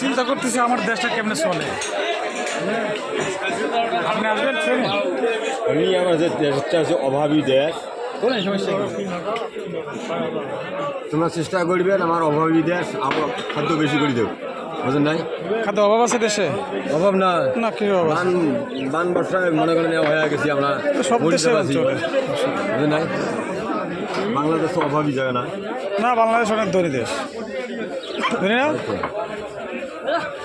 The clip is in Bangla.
চিন্তা করতেছি আমার দেশটা কেমনে চলে। আপনি আসবেন আমি আমার যে দেশটা আছে অভাবী দেশ। বলেন সমস্যা? তোমরা চেষ্টা করবেন আমার অভাবী দেশ আমার খাদ্য বেশি করে দেব। বুঝলেন নাই? খাদ্য অভাব আছে দেশে? অভাব না। না কি অভাব বান বান বর্ষায় মনে করেন হয়ে গেছি আমরা। সব দেশে। চলে। বুঝলেন নাই? বাংলাদেশ তো অভাবী জায়গা না। না বাংলাদেশ অনেক ধনী দেশ। ¿Dónde no?